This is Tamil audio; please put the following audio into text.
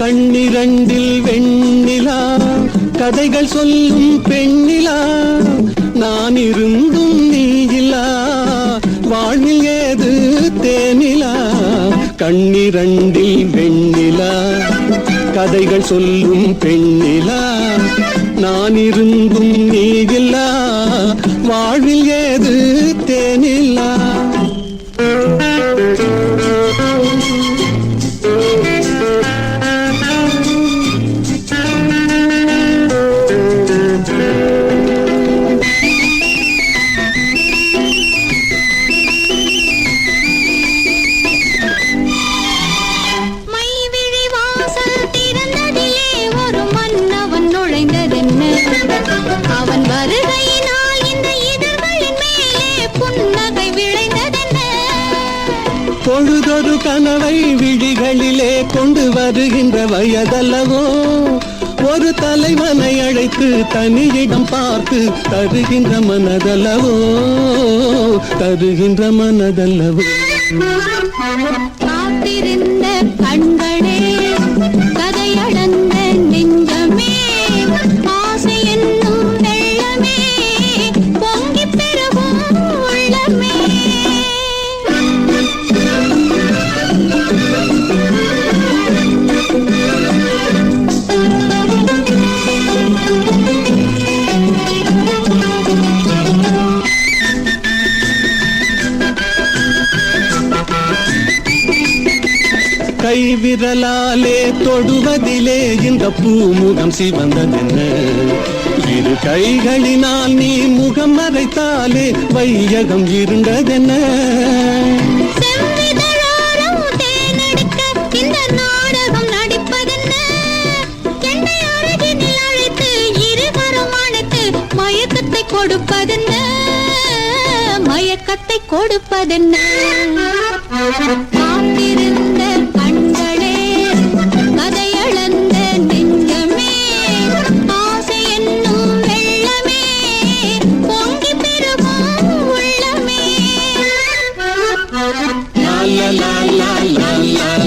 கண்ணிரண்டில் வெண்ணிலா கதைகள் சொல்லும் பெண்ணிலா நான் இருந்தும் நீ இல்லா வாழ்வில் ஏது தேனிலா கண்ணிரண்டில் வெண்ணிலா கதைகள் சொல்லும் பெண்ணிலா நான் இருந்தும் நீ இல்லா வாழ்வில் ஏது கனவை விழிகளிலே கொண்டு வருகின்ற வயதல்லவோ ஒரு தலைவனை அழைத்து தனியிடம் பார்த்து தருகின்ற மனதல்லவோ தருகின்ற மனதல்லவோ. காத்திருந்த கண்களே கதையளந்த நெஞ்சமே ஆசை என்னும் வெள்ளமே பொங்கிப் பெருகும் உள்ளமே. கை விரலாலே தொடுவதிலே இந்த பூமுகம் சிவந்ததென்ன? இரு கைகளினால் நீ முகம் மறைத்தாலே வையகம் இருந்ததென்ன? மயக்கத்தை கொடுப்பதென்ன? மயக்கத்தை கொடுப்பதென்ன? காத்திருந்த la la la